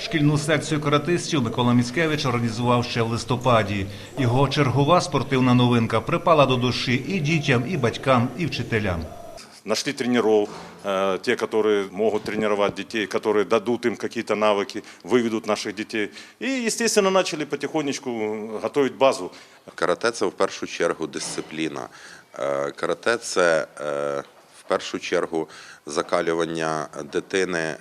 Шкільну секцію каратистів Микола Міцкевич організував ще в листопаді. Його чергова спортивна новинка припала до душі і дітям, і батькам, і вчителям. Нашли тренеров, э, те, которые могут тренировать детей, которые дадут им какие-то навыки, выведут наших детей. И, естественно, начали потихонечку готовить базу. Карате це в першу чергу дисципліна. Е, Карате це е, в першу чергу закалювання дитини е,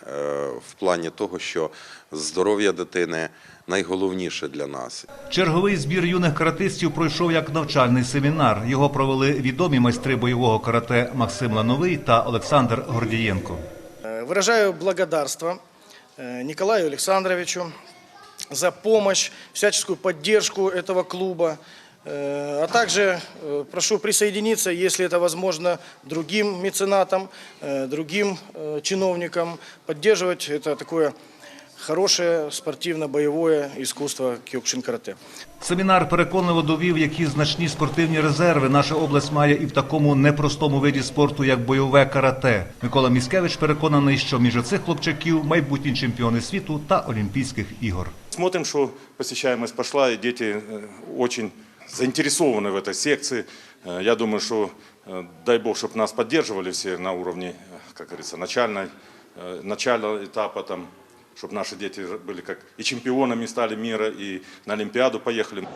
в плані того, що здоров'я дитини найголовніше для нас. Черговий збір юних каратистів пройшов як навчальний семінар. Його провели відомі майстри бойового карате Максим Лановий та Олександр Гордієнко. Э, Выражаю благодарство э, Николаю Александровичу за помощь, всяческую поддержку этого клуба. Э, А также э, прошу присоединиться, если это возможно, другим меценатам, э, другим э, чиновникам, поддерживать это такое хорошее спортивно-боевое искусство киокушин-карате. Семінар переконливо довів, які значні спортивні резерви наша область має і в такому непростому виді спорту, як бойове карате. Микола Міцкевич переконаний, що між цих хлопчаків майбутні чемпіони світу та Олімпійських ігор. Смотрим, что посещаемость пошла, и дети э, очень заинтересованы в этой секции. Э, Я думаю, что э, дай бог, чтобы нас поддерживали все на уровне, э, как говорится, начальной, э, начального этапа, там, чтобы наши дети были как и чемпионами стали мира, и на Олимпиаду поехали.